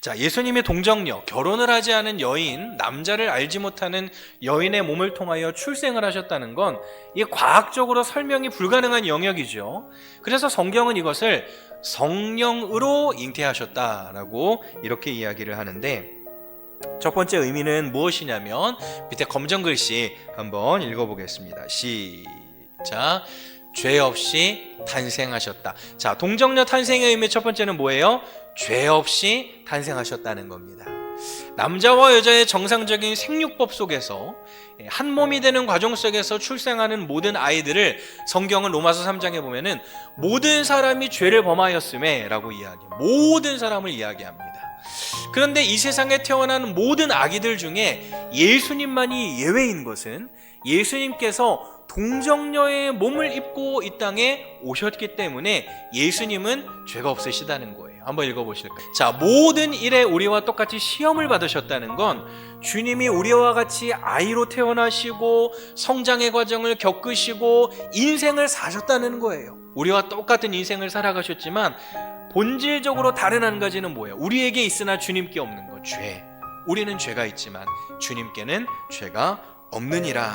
자, 예수님의 동정녀, 결혼을 하지 않은 여인, 남자를 알지 못하는 여인의 몸을 통하여 출생을 하셨다는 건 이게 과학적으로 설명이 불가능한 영역이죠. 그래서 성경은 이것을 성령으로 잉태하셨다라고 이렇게 이야기를 하는데 첫 번째 의미는 무엇이냐면 밑에 검정 글씨 한번 읽어보겠습니다. 시작. 죄 없이 탄생하셨다. 자, 동정녀 탄생의 의미 첫 번째는 뭐예요? 죄 없이 탄생하셨다는 겁니다. 남자와 여자의 정상적인 생육법 속에서 한 몸이 되는 과정 속에서 출생하는 모든 아이들을 성경은 로마서 3장에 보면은 모든 사람이 죄를 범하였음에라고 이야기해요. 모든 사람을 이야기합니다. 그런데 이 세상에 태어난 모든 아기들 중에 예수님만이 예외인 것은 예수님께서 동정녀의 몸을 입고 이 땅에 오셨기 때문에 예수님은 죄가 없으시다는 거예요. 한번 읽어보실까요? 자, 모든 일에 우리와 똑같이 시험을 받으셨다는 건 주님이 우리와 같이 아이로 태어나시고 성장의 과정을 겪으시고 인생을 사셨다는 거예요. 우리와 똑같은 인생을 살아가셨지만 본질적으로 다른 한 가지는 뭐예요? 우리에게 있으나 주님께 없는 것, 죄. 우리는 죄가 있지만 주님께는 죄가 없느니라.